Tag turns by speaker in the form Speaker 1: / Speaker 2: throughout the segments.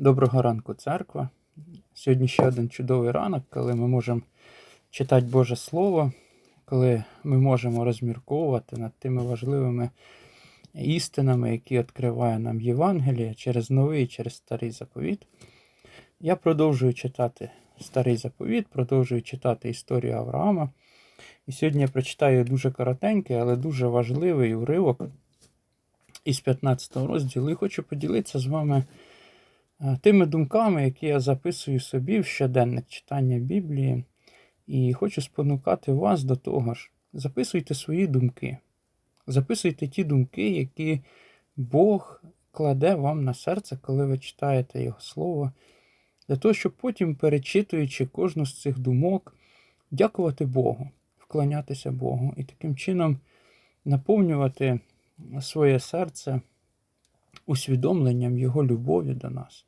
Speaker 1: Доброго ранку, церква. Сьогодні ще один чудовий ранок, коли ми можемо читати Боже Слово, коли ми можемо розмірковувати над тими важливими істинами, які відкриває нам Євангеліє через новий і через старий заповіт. Я продовжую читати старий заповіт, продовжую читати історію Авраама. І сьогодні я прочитаю дуже коротенький, але дуже важливий уривок із 15 розділу і хочу поділитися з вами тими думками, які я записую собі в щоденник читання Біблії. І хочу спонукати вас до того ж. Записуйте свої думки. Записуйте ті думки, які Бог кладе вам на серце, коли ви читаєте Його Слово, для того, щоб потім, перечитуючи кожну з цих думок, дякувати Богу, вклонятися Богу і таким чином наповнювати своє серце усвідомленням Його любові до нас.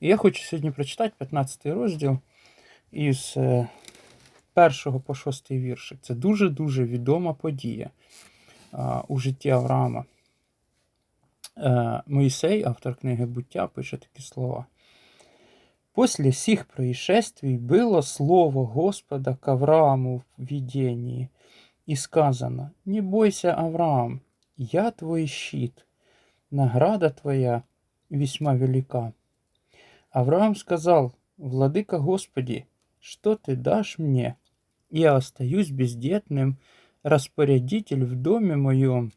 Speaker 1: І я хочу сьогодні прочитати 15 розділ із е, першого по шостий віршик. Це дуже-дуже відома подія у житті Авраама. Е, Моїсей, автор книги буття, пише такі слова. После сих происшествий было слово Господа к Аврааму в видении, и сказано, «Не бойся, Авраам, я твой щит, награда твоя весьма велика». Авраам сказал, «Владыка Господи, что ты дашь мне? Я остаюсь бездетным, распорядитель в доме моем,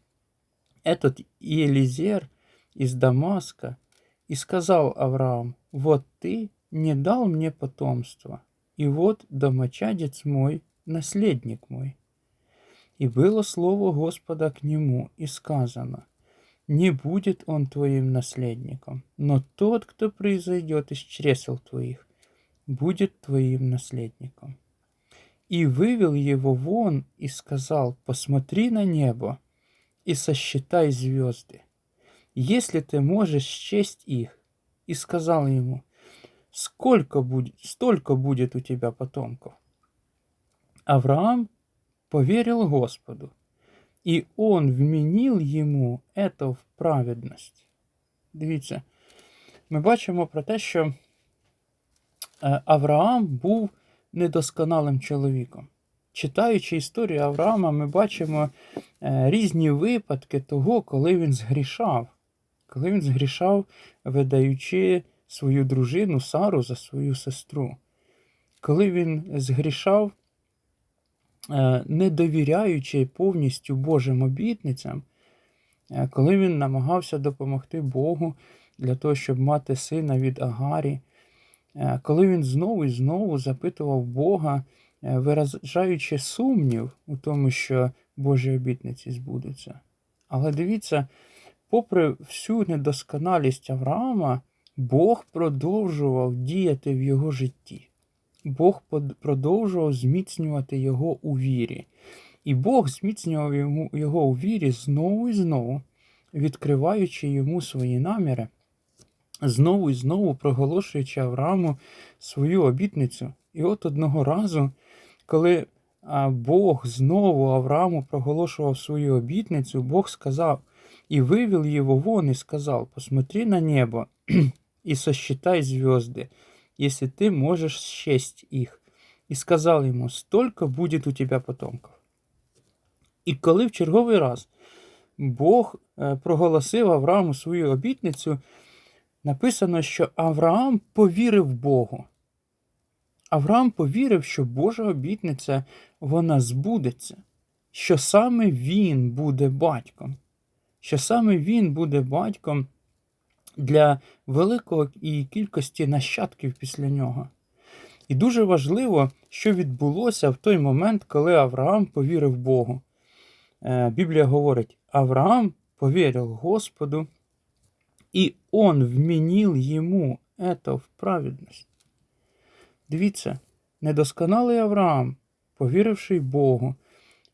Speaker 1: этот Елизер из Дамаска». И сказал Авраам, «Вот ты не дал мне потомства, и вот домочадец мой, наследник мой». И было слово Господа к нему, и сказано, «Не будет он твоим наследником, но тот, кто произойдет из чресел твоих, будет твоим наследником». И вывел его вон и сказал, «Посмотри на небо и сосчитай звезды, если ты можешь счесть их». И сказал ему, «Сколько будет, столько будет у тебя потомков». Авраам поверил Господу, и он вменил йому это в праведність. Дивіться, ми бачимо про те, що е, Авраам був недосконалим чоловіком. Читаючи історію Авраама, ми бачимо е, різні випадки того, коли він згрішав, коли він згрішав, видаючи свою дружину Сару за свою сестру, коли він згрішав, не довіряючи повністю Божим обітницям, е, коли він намагався допомогти Богу для того, щоб мати сина від Агарі, е, коли він знову і знову запитував Бога, е, виражаючи сумнів у тому, що Божі обітниці збудуться. Але дивіться, попри всю недосконалість Авраама, Бог продовжував діяти в його житті. Бог продовжував зміцнювати його у вірі. І Бог зміцнював його у вірі знову і знову, відкриваючи йому свої наміри, знову і знову проголошуючи Аврааму свою обітницю. І от одного разу, коли Бог знову Аврааму проголошував свою обітницю, Бог сказав, и вывел его вон и сказал, посмотри на небо и сосчитай звезды, если ты можешь счесть их. І сказав йому, столько будет у тебе потомків. І коли в черговий раз Бог е, проголосив Аврааму свою обітницю, написано, що Авраам повірив Богу. Авраам повірив, що Божа обітниця вона збудеться, що саме він буде батьком, що саме він буде батьком для великої кількості нащадків після нього. І дуже важливо, що відбулося в той момент, коли Авраам повірив Богу. Е, Біблія говорить: Авраам повірив Господу, і Он вмінив йому это в праведність. Дивіться, недосконалий Авраам, повіривши Богу,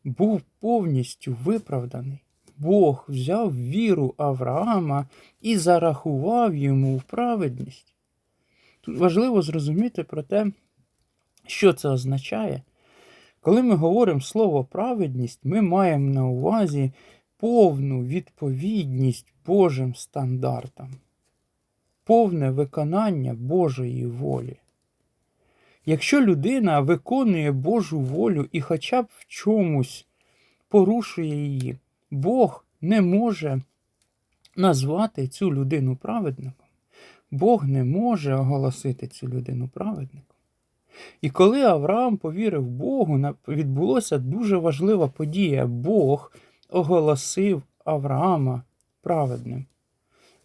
Speaker 1: був повністю виправданий. Бог взяв віру Авраама і зарахував йому праведність. Тут важливо зрозуміти про те, що це означає. Коли ми говоримо слово праведність, ми маємо на увазі повну відповідність Божим стандартам. повне виконання Божої волі. Якщо людина виконує Божу волю і хоча б в чомусь порушує її, Бог не може назвати цю людину праведником. Бог не може оголосити цю людину праведником. І коли Авраам повірив Богу, відбулося дуже важлива подія. Бог оголосив Авраама праведним.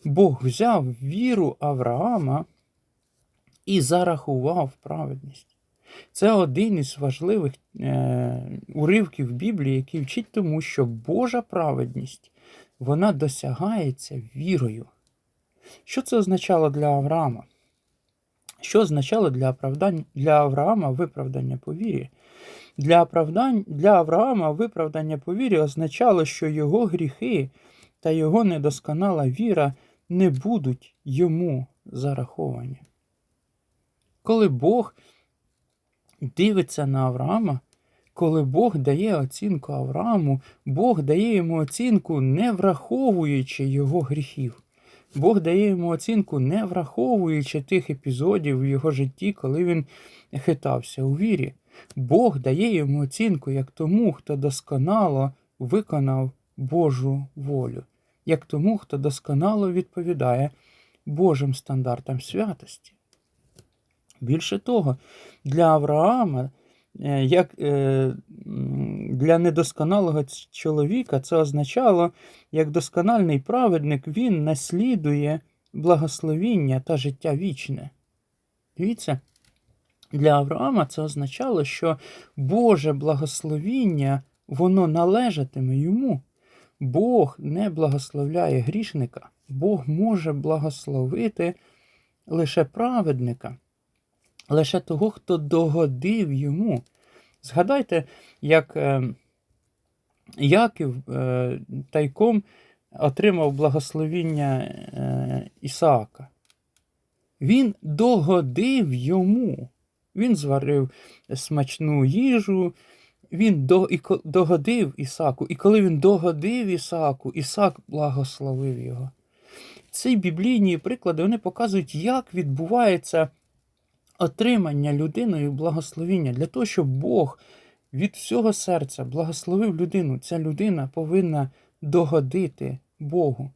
Speaker 1: Бог взяв віру Авраама і зарахував праведність. Це один із важливих е, уривків Біблії, який вчить тому, що Божа праведність вона досягається вірою. Що це означало для Авраама? Що означало для, для Авраама виправдання по вірі? Для, оправдань, для Авраама виправдання по вірі означало, що його гріхи та його недосконала віра не будуть йому зараховані. Коли Бог дивиться на Авраама, коли Бог дає оцінку Аврааму, Бог дає йому оцінку, не враховуючи його гріхів. Бог дає йому оцінку, не враховуючи тих епізодів в його житті, коли він хитався у вірі. Бог дає йому оцінку як тому, хто досконало виконав Божу волю, як тому, хто досконало відповідає Божим стандартам святості. Більше того, для Авраама, е, як е, для недосконалого чоловіка, це означало, як доскональний праведник, він наслідує благословіння та життя вічне. Дивіться, для Авраама це означало, що Боже благословіння воно належатиме йому. Бог не благословляє грішника, Бог може благословити лише праведника, лише того, хто догодив йому. Згадайте, як е, Яків е, тайком отримав благословіння е, Ісаака. Він догодив йому. Він зварив смачну їжу, він догодив Ісаку. І коли він догодив Ісаку, Ісак благословив його. Ці біблійні приклади вони показують, як відбувається отримання людиною благословіння. Для того, щоб Бог від всього серця благословив людину, ця людина повинна догодити Богу.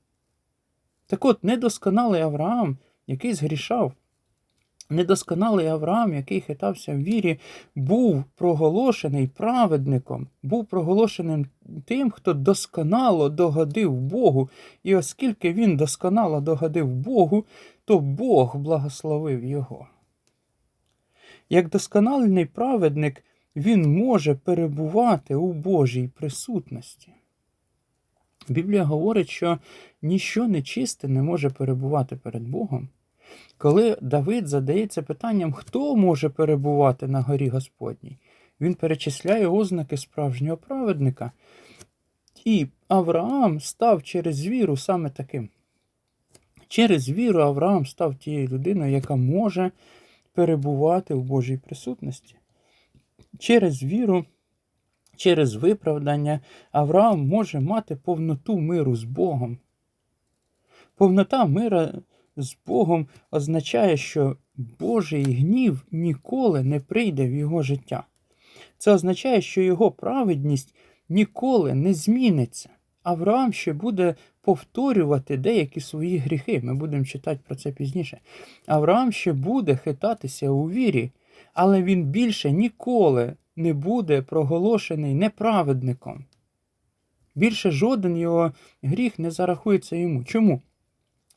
Speaker 1: Так от, недосконалий Авраам, який згрішав, недосконалий Авраам, який хитався в вірі, був проголошений праведником, був проголошеним тим, хто досконало догодив Богу. І оскільки він досконало догодив Богу, то Бог благословив його. Як доскональний праведник, він може перебувати у Божій присутності. Біблія говорить, що ніщо нечисте не може перебувати перед Богом. Коли Давид задається питанням, хто може перебувати на горі Господній, він перечисляє ознаки справжнього праведника. І Авраам став через віру саме таким. Через віру Авраам став тією людиною, яка може перебувати в Божій присутності. Через віру, через виправдання Авраам може мати повноту миру з Богом. Повнота мира з Богом означає, що Божий гнів ніколи не прийде в його життя. Це означає, що його праведність ніколи не зміниться. Авраам ще буде повторювати деякі свої гріхи. Ми будемо читати про це пізніше. Авраам ще буде хитатися у вірі, але він більше ніколи не буде проголошений неправедником. Більше жоден його гріх не зарахується йому. Чому?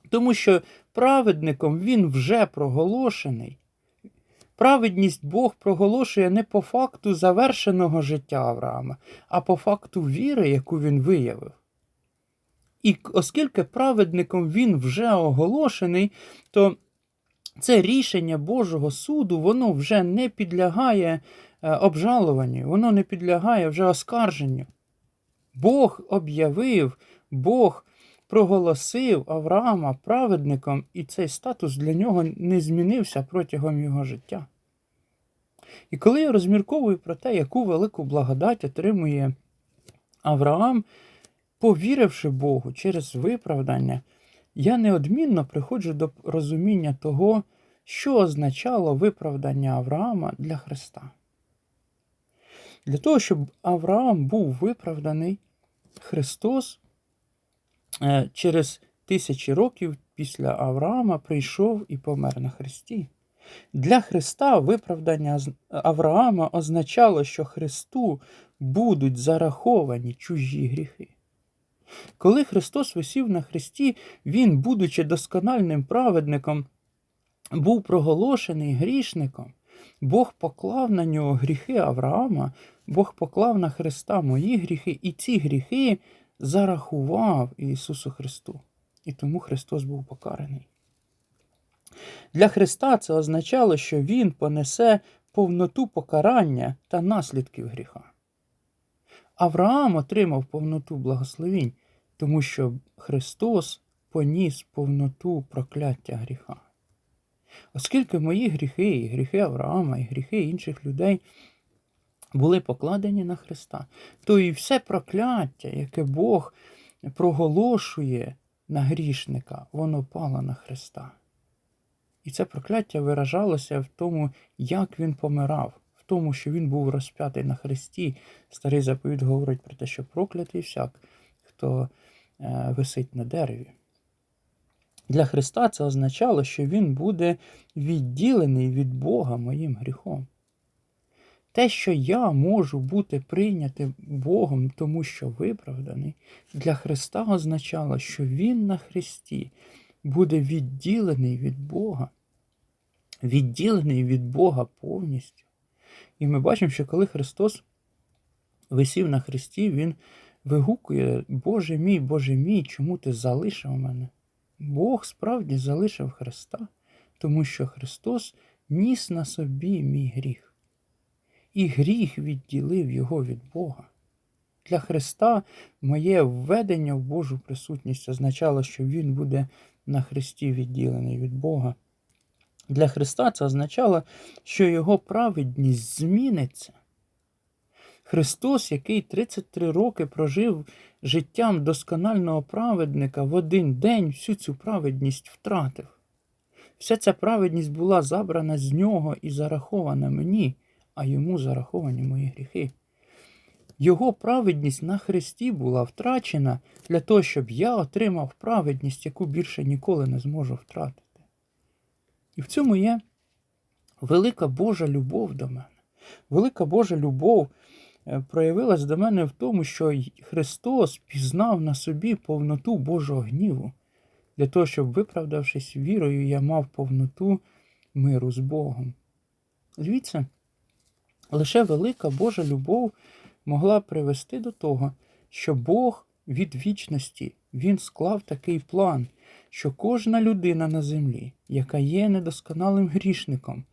Speaker 1: Тому що праведником він вже проголошений. Праведність Бог проголошує не по факту завершеного життя Авраама, а по факту віри, яку він виявив. І оскільки праведником він вже оголошений, то це рішення Божого суду, воно вже не підлягає е, обжалуванню, воно не підлягає вже оскарженню. Бог об'явив, Бог проголосив Авраама праведником, і цей статус для нього не змінився протягом його життя. І коли я розмірковую про те, яку велику благодать отримує Авраам, повіривши Богу через виправдання, я неодмінно приходжу до розуміння того, що означало виправдання Авраама для Христа. Для того, щоб Авраам був виправданий, Христос е, через тисячі років після Авраама прийшов і помер на Христі. Для Христа виправдання Авраама означало, що Христу будуть зараховані чужі гріхи. Коли Христос висів на Христі, Він, будучи доскональним праведником, був проголошений грішником. Бог поклав на нього гріхи Авраама, Бог поклав на Христа мої гріхи, і ці гріхи зарахував Ісусу Христу. І тому Христос був покараний. Для Христа це означало, що Він понесе повноту покарання та наслідків гріха. Авраам отримав повноту благословінь, тому що Христос поніс повноту прокляття гріха. Оскільки мої гріхи, і гріхи Авраама, і гріхи інших людей були покладені на Христа, то і все прокляття, яке Бог проголошує на грішника, воно пало на Христа. І це прокляття виражалося в тому, як він помирав, тому, що він був розп'ятий на Христі. Старий заповідь говорить про те, що проклятий всяк, хто е, висить на дереві. Для Христа це означало, що Він буде відділений від Бога моїм гріхом. Те, що я можу бути прийнятим Богом, тому що виправданий, для Христа означало, що Він на Христі буде відділений від Бога, відділений від Бога повністю. І ми бачимо, що коли Христос висів на Христі, Він вигукує: Боже мій, Боже мій, чому ти залишив мене? Бог справді залишив Христа, тому що Христос ніс на собі мій гріх. І гріх відділив його від Бога. Для Христа моє введення в Божу присутність означало, що Він буде на Христі відділений від Бога. Для Христа це означало, що Його праведність зміниться. Христос, який 33 роки прожив життям досконального праведника, в один день всю цю праведність втратив. Вся ця праведність була забрана з нього і зарахована мені, а йому зараховані мої гріхи. Його праведність на Христі була втрачена для того, щоб я отримав праведність, яку більше ніколи не зможу втратити. І в цьому є велика Божа любов до мене. Велика Божа любов е, проявилась до мене в тому, що Христос пізнав на собі повноту Божого гніву, для того, щоб, виправдавшись вірою, я мав повноту миру з Богом. Звідси, лише велика Божа любов могла привести до того, що Бог від вічності Він склав такий план, що кожна людина на землі, яка є недосконалим грішником,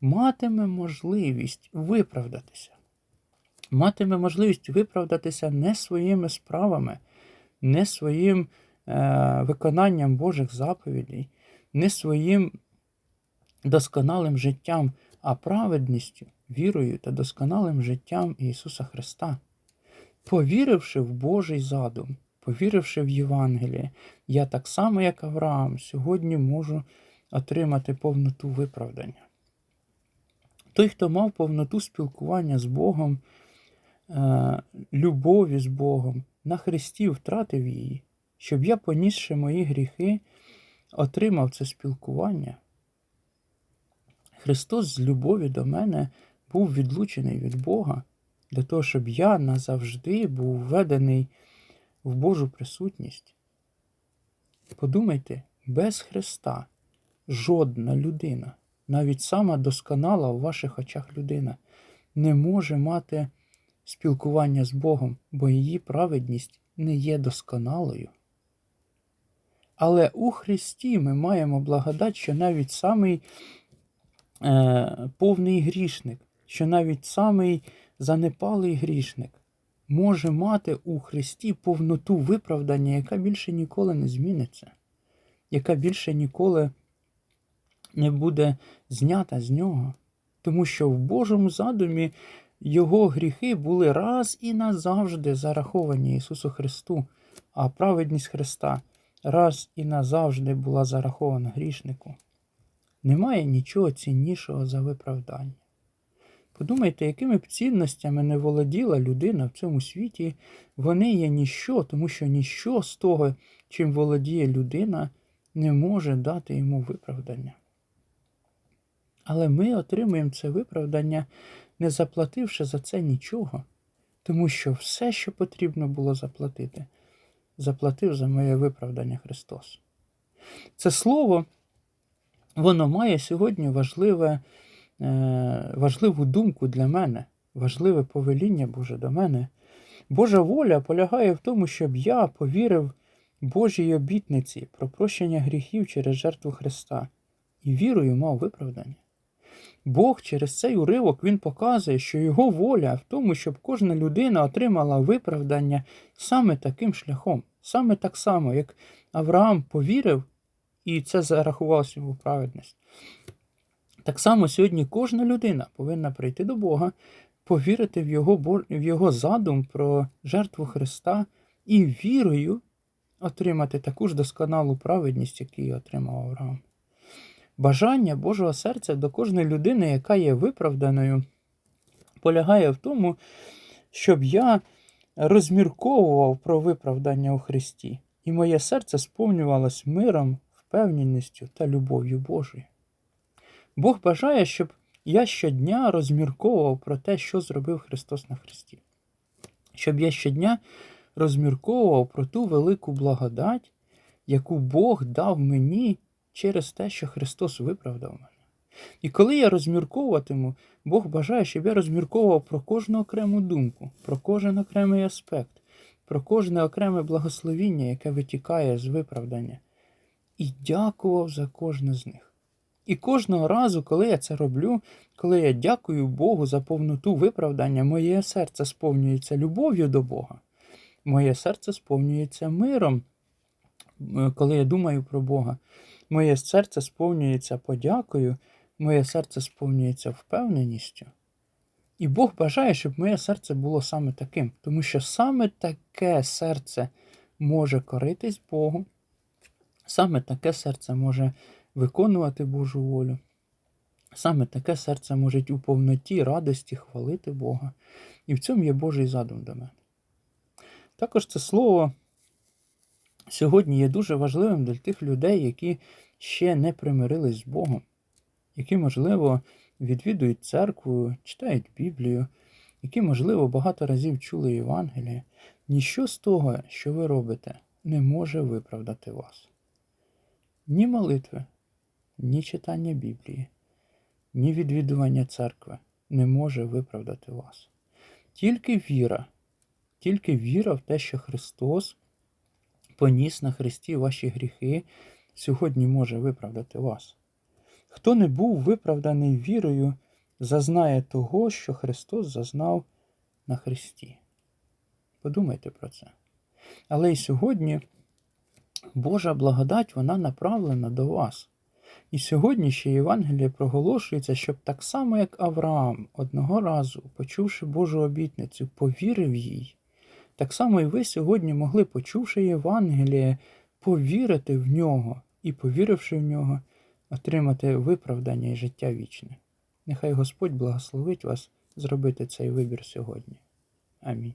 Speaker 1: матиме можливість виправдатися. Матиме можливість виправдатися не своїми справами, не своїм е, виконанням Божих заповідей, не своїм досконалим життям, а праведністю, вірою та досконалим життям Ісуса Христа. Повіривши в Божий задум, повіривши в Євангеліє, я так само, як Авраам, сьогодні можу отримати повноту виправдання. Той, хто мав повноту спілкування з Богом, е, любові з Богом, на Христі втратив її, щоб я, понісши мої гріхи, отримав це спілкування. Христос з любові до мене був відлучений від Бога для того, щоб я назавжди був введений в Божу присутність. Подумайте, без Христа жодна людина, навіть сама досконала в ваших очах людина, не може мати спілкування з Богом, бо її праведність не є досконалою. Але у Христі ми маємо благодать, що навіть самий е, повний грішник, що навіть самий занепалий грішник може мати у Христі повноту виправдання, яка більше ніколи не зміниться, яка більше ніколи не буде знята з нього. Тому що в Божому задумі його гріхи були раз і назавжди зараховані Ісусу Христу, а праведність Христа раз і назавжди була зарахована грішнику, немає нічого ціннішого за виправдання. Подумайте, якими б цінностями не володіла людина в цьому світі, вони є ніщо, тому що ніщо з того, чим володіє людина, не може дати йому виправдання. Але ми отримуємо це виправдання, не заплативши за це нічого, тому що все, що потрібно було заплатити, заплатив за моє виправдання Христос. Це слово, воно має сьогодні важливе, важливу думку для мене, важливе повеління Боже до мене. Божа воля полягає в тому, щоб я повірив Божій обітниці про прощення гріхів через жертву Христа і вірою мав виправдання. Бог через цей уривок він показує, що його воля в тому, щоб кожна людина отримала виправдання саме таким шляхом, саме так само, як Авраам повірив, і це зарахувалося йому праведність. Так само сьогодні кожна людина повинна прийти до Бога, повірити в його, в його задум про жертву Христа і вірою отримати таку ж досконалу праведність, яку отримав Авраам. Бажання Божого серця до кожної людини, яка є виправданою, полягає в тому, щоб я розмірковував про виправдання у Христі, і моє серце сповнювалось миром, впевненістю та любов'ю Божою. Бог бажає, щоб я щодня розмірковував про те, що зробив Христос на Христі. Щоб я щодня розмірковував про ту велику благодать, яку Бог дав мені через те, що Христос виправдав мене. І коли я розмірковуватиму, Бог бажає, щоб я розмірковував про кожну окрему думку, про кожен окремий аспект, про кожне окреме благословіння, яке витікає з виправдання, і дякував за кожне з них. І кожного разу, коли я це роблю, коли я дякую Богу за повноту виправдання, моє серце сповнюється любов'ю до Бога, моє серце сповнюється миром, е, коли я думаю про Бога. Моє серце сповнюється подякою, моє серце сповнюється впевненістю. І Бог бажає, щоб моє серце було саме таким, тому що саме таке серце може коритись Богу, саме таке серце може виконувати Божу волю. Саме таке серце може у повноті радості хвалити Бога. І в цьому є Божий задум до мене. Також це слово сьогодні є дуже важливим для тих людей, які ще не примирились з Богом, які, можливо, відвідують церкву, читають Біблію, які, можливо, багато разів чули Євангеліє. Ніщо з того, що ви робите, не може виправдати вас. Ні молитви, ні читання Біблії, ні відвідування церкви не може виправдати вас. Тільки віра, тільки віра в те, що Христос поніс на Христі ваші гріхи, сьогодні може виправдати вас. Хто не був виправданий вірою, зазнає того, що Христос зазнав на Христі. Подумайте про це. Але й сьогодні Божа благодать вона направлена до вас. І сьогодні ще Євангеліє проголошується, щоб так само, як Авраам, одного разу, почувши Божу обітницю, повірив їй, так само і ви сьогодні могли, почувши Євангеліє, повірити в нього і, повіривши в нього, отримати виправдання і життя вічне. Нехай Господь благословить вас зробити цей вибір сьогодні. Амінь.